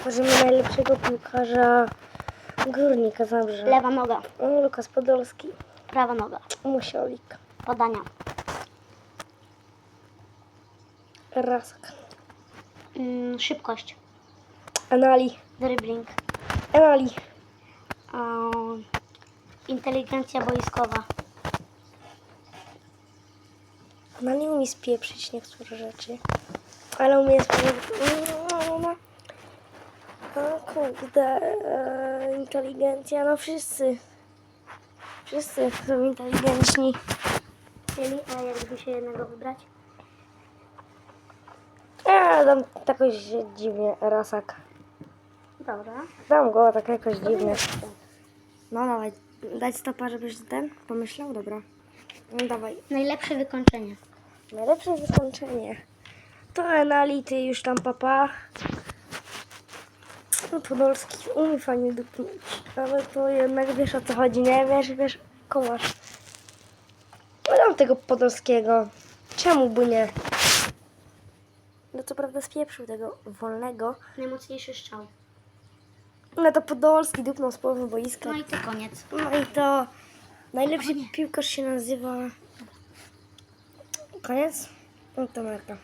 Tworzymy najlepszego piłkarza Górnika Zabrze. Lewa noga, Lukas Podolski. prawa noga. Musiolik. Podania. Rasak. Mm, szybkość. Anali. Dribbling. Anali. Um, inteligencja boiskowa. Anali umie spieprzyć niektóre rzeczy. Ale umie spieprzyć... Kurde, e, inteligencja, no wszyscy. Wszyscy są inteligenczni. Czyli, a jakby się jednego wybrać? Ja dam jakoś dziwnie, Rasak. Dobra. Dam go tak jakoś dziwnie. No dawaj, dać stopa, żebyś ten pomyślał? Dobra. No dawaj. Najlepsze wykończenie. Najlepsze wykończenie. To anality już tam papa. No Podolski umie fajnie dupnąć. Ale to jednak wiesz o co chodzi, nie? Wiesz, wiesz, komasz. No dam tego Podolskiego. Czemu by nie? No co prawda spieprzył tego wolnego. Najmocniejszy strzał. No to Podolski dupnął z połowy boiska. No i to koniec. No i to najlepszy piłkarz się nazywa. Koniec? No to marka.